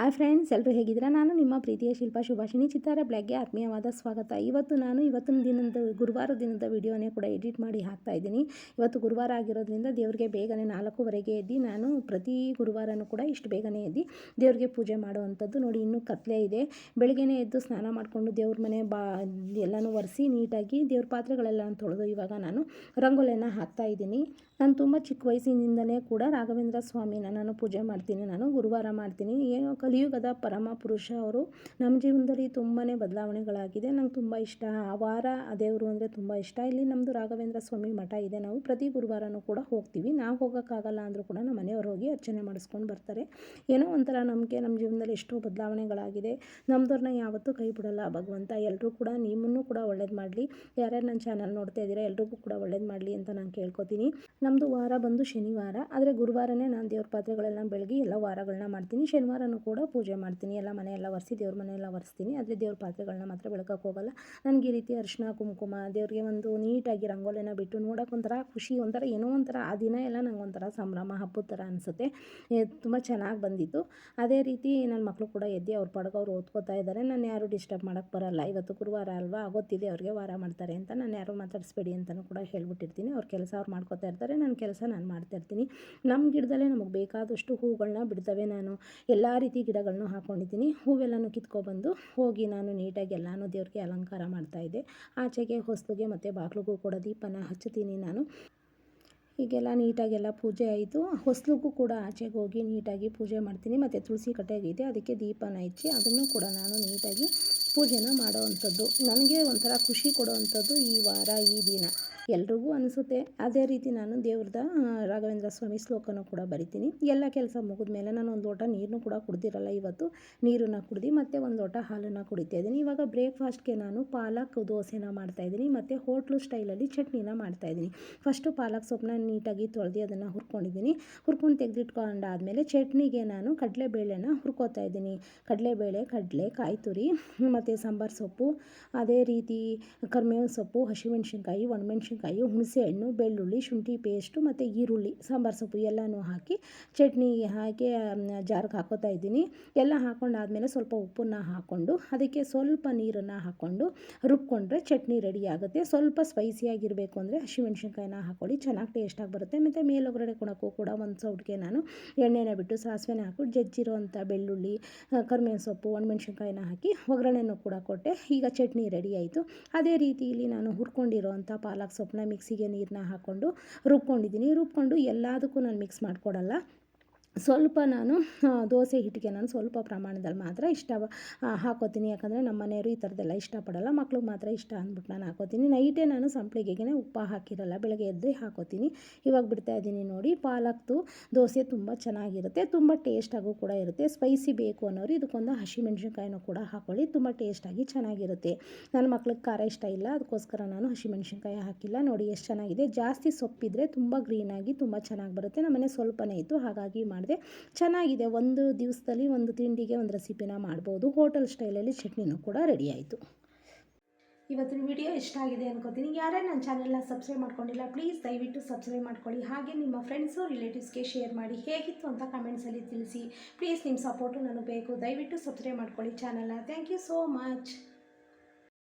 Hi friends ಎಲ್ಲರೂ ಹೇಗಿದ್ದೀರಾ? ನಾನು ನಿಮ್ಮ ಪ್ರೀತಿಯ ಶಿಲ್ಪ ಶುಭಾಷಿಣಿ ಚಿತ್ತಾರ ಬ್ಲಾಗ್ಗೆ ಆತ್ಮೀಯವಾದ ಸ್ವಾಗತ. ಇವತ್ತು ನಾನು ಇವತ್ತಿನ ದಿನದ, ಗುರುವಾರ ದಿನದ ವಿಡಿಯೋನೇ ಕೂಡ ಎಡಿಟ್ ಮಾಡಿ ಹಾಕ್ತಾ ಇದ್ದೀನಿ. ಇವತ್ತು ಗುರುವಾರ ಆಗಿರೋದ್ರಿಂದ ದೇವರಿಗೆ ಬೇಗನೆ ನಾಲ್ಕೂವರೆಗೆ ಎದ್ದು ನಾನು ಪ್ರತಿ ಗುರುವಾರನೂ ಕೂಡ ಇಷ್ಟು ಬೇಗನೆ ಎದ್ದು ದೇವ್ರಿಗೆ ಪೂಜೆ ಮಾಡುವಂಥದ್ದು ನೋಡಿ, ಇನ್ನೂ ಕತ್ಲೆ ಇದೆ. ಬೆಳಗ್ಗೆನೇ ಎದ್ದು ಸ್ನಾನ ಮಾಡಿಕೊಂಡು ದೇವ್ರ ಮನೆ ಬಾ, ಎಲ್ಲನೂ ಒರೆಸಿ ನೀಟಾಗಿ ದೇವ್ರ ಪಾತ್ರೆಗಳೆಲ್ಲ ತೊಳೆದು ಇವಾಗ ನಾನು ರಂಗೋಲಿಯನ್ನು ಹಾಕ್ತಾ ಇದ್ದೀನಿ. ನಾನು ತುಂಬ ಚಿಕ್ಕ ವಯಸ್ಸಿನಿಂದಲೇ ಕೂಡ ರಾಘವೇಂದ್ರ ಸ್ವಾಮಿನ ನಾನು ಪೂಜೆ ಮಾಡ್ತೀನಿ. ನಾನು ಗುರುವಾರ ಮಾಡ್ತೀನಿ. ಏನೋ ಕಲಿಯುಗದ ಪರಮ ಪುರುಷ ಅವರು ನಮ್ಮ ಜೀವನದಲ್ಲಿ ತುಂಬಾ ಬದಲಾವಣೆಗಳಾಗಿದೆ. ನಂಗೆ ತುಂಬ ಇಷ್ಟ. ಆ ವಾರ ದೇವರು ಅಂದರೆ ತುಂಬ ಇಷ್ಟ. ಇಲ್ಲಿ ನಮ್ಮದು ರಾಘವೇಂದ್ರ ಸ್ವಾಮಿ ಮಠ ಇದೆ. ನಾವು ಪ್ರತಿ ಗುರುವಾರನೂ ಕೂಡ ಹೋಗ್ತೀವಿ. ನಾವು ಹೋಗೋಕ್ಕಾಗಲ್ಲ ಅಂದರೂ ಕೂಡ ನಮ್ಮ ಮನೆಯವ್ರು ಹೋಗಿ ಅರ್ಚನೆ ಮಾಡಿಸ್ಕೊಂಡು ಬರ್ತಾರೆ. ಏನೋ ಒಂಥರ ನಮಗೆ ನಮ್ಮ ಜೀವನದಲ್ಲಿ ಎಷ್ಟೋ ಬದಲಾವಣೆಗಳಾಗಿದೆ. ನಮ್ಮದವ್ರನ್ನ ಯಾವತ್ತೂ ಕೈ ಬಿಡಲ್ಲ. ಭಗವಂತ ಎಲ್ಲರೂ ಕೂಡ ನಿಮ್ಮನ್ನು ಕೂಡ ಒಳ್ಳೇದು ಮಾಡಲಿ. ಯಾರ್ಯಾರು ನನ್ನ ಚಾನಲ್ ನೋಡ್ತಾ ಇದ್ದೀರಾ, ಎಲ್ರಿಗೂ ಕೂಡ ಒಳ್ಳೇದು ಮಾಡಲಿ ಅಂತ ನಾನು ಕೇಳ್ಕೊತೀನಿ. ನಮ್ಮದು ವಾರ ಬಂದು ಶನಿವಾರ. ಆದರೆ ಗುರುವಾರನೇ ನಾನು ದೇವ್ರ ಪಾತ್ರೆಗಳೆಲ್ಲ ಬೆಳಗ್ಗೆ ಎಲ್ಲ ವಾರಗಳನ್ನ ಮಾಡ್ತೀನಿ. ಶನಿವಾರನೂ ಕೂಡ ಪೂಜೆ ಮಾಡ್ತೀನಿ. ಎಲ್ಲ ಮನೆ ಎಲ್ಲ ಒರೆಸಿ ದೇವ್ರ ಮನೆಯೆಲ್ಲ ಒರೆಸ್ತೀನಿ. ಆದರೆ ದೇವ್ರ ಪಾತ್ರೆಗಳನ್ನ ಮಾತ್ರ ಬೆಳಕಕ್ಕೆ ಹೋಗಲ್ಲ. ನನಗೆ ಈ ರೀತಿ ಅರಿಶಿನ, ಕುಂಕುಮ, ದೇವ್ರಿಗೆ ಒಂದು ನೀಟಾಗಿ ರಂಗೋಲಿನ ಬಿಟ್ಟು ನೋಡೋಕೆ ಒಂಥರ ಖುಷಿ, ಒಂಥರ ಏನೋ ಒಂಥರ ಆ ದಿನ ಎಲ್ಲ ನಂಗೆ ಒಂಥರ ಸಂಭ್ರಮ, ಹಬ್ಬದ ಥರ ಅನಿಸುತ್ತೆ. ತುಂಬ ಚೆನ್ನಾಗಿ ಬಂದಿತ್ತು. ಅದೇ ರೀತಿ ನನ್ನ ಮಕ್ಕಳು ಕೂಡ ಎದ್ದು ಅವ್ರ ಪಡ್ಗೆ ಅವ್ರು ಓದ್ಕೋತಾ ಇದ್ದಾರೆ. ನಾನು ಯಾರು ಡಿಸ್ಟರ್ಬ್ ಮಾಡೋಕ್ಕೆ ಬರಲ್ಲ. ಇವತ್ತು ಗುರುವಾರ ಅಲ್ವಾ? ಗೊತ್ತಿದೆ ಅವ್ರಿಗೆ ವಾರ ಮಾಡ್ತಾರೆ ಅಂತ. ನಾನು ಯಾರು ಮಾತಾಡಿಸ್ಬೇಡಿ ಅಂತಲೂ ಕೂಡ ಹೇಳ್ಬಿಟ್ಟಿರ್ತೀನಿ. ಅವ್ರ ಕೆಲಸ ಅವ್ರು ಮಾಡ್ಕೋತಾ ಇರ್ತಾರೆ. ನನ್ನ ಕೆಲಸ ನಾನು ಮಾಡ್ತಾ ಇರ್ತೀನಿ. ನಮ್ಮ ಗಿಡದಲ್ಲೇ ನಮಗೆ ಬೇಕಾದಷ್ಟು ಹೂಗಳನ್ನ ಬಿಡ್ತವೆ ನಾನು. ಎಲ್ಲ ರೀತಿ ಗಿಡಗಳನ್ನೂ ಹಾಕ್ಕೊಂಡಿದ್ದೀನಿ ಹೂವೆಲ್ಲನೂ ಕಿತ್ಕೊಬಂದು ಹೋಗಿ ನಾನು ನೀಟಾಗಿ ಎಲ್ಲನೂ ದೇವ್ರಿಗೆ ಅಲಂಕಾರ ಮಾಡ್ತಾಯಿದ್ದೆ ಆಚೆಗೆ ಹೊಸಲಿಗೆ ಮತ್ತು ಬಾಗ್ಲಿಗೂ ಕೂಡ ದೀಪನ ಹಚ್ಚುತ್ತೀನಿ ನಾನು. ಹೀಗೆಲ್ಲ ನೀಟಾಗೆಲ್ಲ ಪೂಜೆ ಆಯಿತು. ಹೊಸ್ಲಿಗೂ ಕೂಡ ಆಚೆಗೆ ಹೋಗಿ ನೀಟಾಗಿ ಪೂಜೆ ಮಾಡ್ತೀನಿ. ಮತ್ತು ತುಳಸಿ ಕಟ್ಟೆಗಿದೆ ಅದಕ್ಕೆ ದೀಪನ ಹಚ್ಚಿ ಅದನ್ನು ಕೂಡ ನಾನು ನೀಟಾಗಿ ಪೂಜೆನ ಮಾಡೋವಂಥದ್ದು ನನಗೆ ಒಂಥರ ಖುಷಿ ಕೊಡೋವಂಥದ್ದು ಈ ವಾರ ಈ ದಿನ. ಎಲ್ರಿಗೂ ಅನಿಸುತ್ತೆ. ಅದೇ ರೀತಿ ನಾನು ದೇವ್ರದ ರಾಘವೇಂದ್ರ ಸ್ವಾಮಿ ಶ್ಲೋಕನೂ ಕೂಡ ಬರಿತೀನಿ. ಎಲ್ಲ ಕೆಲಸ ಮುಗಿದ ಮೇಲೆ ನಾನು ಒಂದು ಲೋಟ ನೀರನ್ನು ಕೂಡ ಕುಡ್ದಿರಲ್ಲ ಇವತ್ತು. ನೀರನ್ನು ಕುಡ್ದು ಮತ್ತು ಒಂದು ಲೋಟ ಹಾಲನ್ನು ಕುಡಿತಾ ಇದ್ದೀನಿ. ಇವಾಗ ಬ್ರೇಕ್ಫಾಸ್ಟ್ಗೆ ನಾನು ಪಾಲಕ್, ದೋಸೆನ ಮಾಡ್ತಾಯಿದ್ದೀನಿ ಮತ್ತು ಹೋಟ್ಲು ಸ್ಟೈಲಲ್ಲಿ ಚಟ್ನಿನ ಮಾಡ್ತಾಯಿದ್ದೀನಿ ಫಸ್ಟು ಪಾಲಕ್ ಸೊಪ್ಪನ್ನ ನೀಟಾಗಿ ತೊಳೆದು ಅದನ್ನು ಹುರ್ಕೊಂಡಿದ್ದೀನಿ. ಹುರ್ಕೊಂಡು ತೆಗೆದಿಟ್ಕೊಂಡಾದಮೇಲೆ ಚಟ್ನಿಗೆ ನಾನು ಕಡಲೆಬೇಳೆನ ಹುರ್ಕೋತಾ ಇದ್ದೀನಿ. ಕಡಲೆಬೇಳೆ, ಕಡಲೆ ಕಾಯಿ ತುರಿ ಮತ್ತು ಸಾಂಬಾರು ಸೊಪ್ಪು. ಅದೇ ರೀತಿ ಕರ್ಮೇವಿನ ಸೊಪ್ಪು, ಹಸಿಮೆಣ್ಸಿನ್ಕಾಯಿ, ಒಣಮೆಣ್ಸಿನ್ಕಾಯಿ ಹುಣಸೆ ಹಣ್ಣು ಬೆಳ್ಳುಳ್ಳಿ, ಶುಂಠಿ ಪೇಸ್ಟು ಮತ್ತು ಈರುಳ್ಳಿ, ಸಾಂಬಾರು ಸೊಪ್ಪು ಎಲ್ಲನೂ ಹಾಕಿ ಚಟ್ನಿ ಹಾಕಿ ಜಾರ್ಗೆ ಹಾಕೋತಾ ಇದ್ದೀನಿ. ಎಲ್ಲ ಹಾಕೊಂಡಾದಮೇಲೆ ಸ್ವಲ್ಪ ಉಪ್ಪನ್ನು ಹಾಕ್ಕೊಂಡು ಅದಕ್ಕೆ ಸ್ವಲ್ಪ ನೀರನ್ನು ಹಾಕ್ಕೊಂಡು ರುಬ್ಕೊಂಡ್ರೆ ಚಟ್ನಿ ರೆಡಿ ಆಗುತ್ತೆ. ಸ್ವಲ್ಪ ಸ್ಪೈಸಿಯಾಗಿರಬೇಕು ಅಂದರೆ ಹಸಿಮೆಣ್ಸಿನ್ಕಾಯಿನ ಹಾಕ್ಕೊಳ್ಳಿ ಚೆನ್ನಾಗಿ ಟೇಸ್ಟಾಗಿ ಬರುತ್ತೆ. ಮತ್ತು ಮೇಲೊಗಡೆ ಕೊಡೋಕ್ಕೂ ಕೂಡ ಒಂದು ಸೌಟ್ಗೆ ನಾನು ಎಣ್ಣೆನ ಬಿಟ್ಟು ಸಾಸಿವೆನ ಹಾಕ್ಬಿಟ್ಟು ಜಜ್ಜಿರುವಂಥ ಬೆಳ್ಳುಳ್ಳಿ ಕರಿಬೇವಿನ ಸೊಪ್ಪು, ಒಣಮೆಣ್ಸಿನ್ಕಾಯಿನ ಹಾಕಿ ಒಗ್ಗರಣೆನೂ ಕೂಡ ಕೊಟ್ಟೆ. ಈಗ ಚಟ್ನಿ ರೆಡಿ ಆಯಿತು. ಅದೇ ರೀತಿ ಇಲ್ಲಿ ನಾನು ಹುರ್ಕೊಂಡಿರೋವಂಥ ಪಾಲಕ್ ಸೊಪ್ಪನ್ನ ಮಿಕ್ಸಿಗೆ ನೀರನ್ನ ಹಾಕ್ಕೊಂಡು ರುಬ್ಕೊಂಡಿದ್ದೀನಿ. ರುಬ್ಕೊಂಡು ಎಲ್ಲದಕ್ಕೂ ನಾನು ಮಿಕ್ಸ್ ಮಾಡಿಕೊಡಲ್ಲ. ಸ್ವಲ್ಪ ನಾನು ದೋಸೆ ಹಿಟ್ಟಿಗೆ ನಾನು ಸ್ವಲ್ಪ ಪ್ರಮಾಣದಲ್ಲಿ ಮಾತ್ರ ಇಷ್ಟ ಹಾಕೋತೀನಿ. ಯಾಕಂದರೆ ನಮ್ಮ ಮನೆಯವರು ಈ ಥರದ್ದೆಲ್ಲ ಇಷ್ಟಪಡಲ್ಲ. ಮಕ್ಳಿಗೆ ಮಾತ್ರ ಇಷ್ಟ ಅಂದ್ಬಿಟ್ಟು ನಾನು ಹಾಕೋತೀನಿ. ನೈಟೇ ನಾನು ಸಂಪ್ಳಿಗೆಗೆ ಉಪ್ಪು ಹಾಕಿರಲ್ಲ, ಬೆಳಗ್ಗೆ ಎದ್ದು ಹಾಕೋತೀನಿ. ಇವಾಗ ಬಿಡ್ತಾ ಇದ್ದೀನಿ ನೋಡಿ, ಪಾಲಕ್ದು ದೋಸೆ ತುಂಬ ಚೆನ್ನಾಗಿರುತ್ತೆ. ತುಂಬ ಟೇಸ್ಟಾಗೂ ಕೂಡ ಇರುತ್ತೆ. ಸ್ಪೈಸಿ ಬೇಕು ಅನ್ನೋರು ಇದಕ್ಕೊಂದು ಹಸಿಮೆಣ್ಸಿನ್ಕಾಯಿನೂ ಕೂಡ ಹಾಕೊಳ್ಳಿ. ತುಂಬ ಟೇಸ್ಟಾಗಿ ಚೆನ್ನಾಗಿರುತ್ತೆ. ನನ್ನ ಮಕ್ಳಿಗೆ ಖಾರ ಇಷ್ಟ ಇಲ್ಲ. ಅದಕ್ಕೋಸ್ಕರ ನಾನು ಹಸಿಮೆಣ್ಸಿನ್ಕಾಯಿ ಹಾಕಿಲ್ಲ. ನೋಡಿ, ಎಷ್ಟು ಚೆನ್ನಾಗಿದೆ. ಜಾಸ್ತಿ ಸೊಪ್ಪಿದ್ರೆ ತುಂಬ ಗ್ರೀನಾಗಿ ತುಂಬ ಚೆನ್ನಾಗಿ ಬರುತ್ತೆ. ನಮ್ಮನೆ ಸ್ವಲ್ಪನೇ ಇತ್ತು. ಹಾಗಾಗಿ ಮಾಡಿ ಮಾಡಿದೆ. ಚೆನ್ನಾಗಿದೆ. ಒಂದು ದಿವಸದಲ್ಲಿ ಒಂದು ತಿಂಡಿಗೆ ಒಂದು ರೆಸಿಪಿನ ಮಾಡ್ಬೋದು. ಹೋಟೆಲ್ ಸ್ಟೈಲಲ್ಲಿ ಚಟ್ನಿನೂ ಕೂಡ ರೆಡಿ ಆಯಿತು. ಇವತ್ತಿನ ವಿಡಿಯೋ ಇಷ್ಟ ಆಗಿದೆ ಅನ್ಕೋತೀನಿ. ಯಾರೇ ನನ್ನ ಚಾನೆಲ್ನ ಸಬ್ಸ್ಕ್ರೈಬ್ ಮಾಡ್ಕೊಂಡಿಲ್ಲ, ಪ್ಲೀಸ್ ದಯವಿಟ್ಟು ಸಬ್ಸ್ಕ್ರೈಬ್ ಮಾಡ್ಕೊಳ್ಳಿ. ಹಾಗೆ ನಿಮ್ಮ ಫ್ರೆಂಡ್ಸು, ರಿಲೇಟಿವ್ಸ್ಗೆ ಶೇರ್ ಮಾಡಿ. ಹೇಗಿತ್ತು ಅಂತ ಕಮೆಂಟ್ಸಲ್ಲಿ ತಿಳಿಸಿ. ಪ್ಲೀಸ್ ನಿಮ್ಮ ಸಪೋರ್ಟು ನನಗೆ ಬೇಕು. ದಯವಿಟ್ಟು ಸಬ್ಸ್ಕ್ರೈಬ್ ಮಾಡ್ಕೊಳ್ಳಿ ಚಾನಲ್ನ. Thank you so much.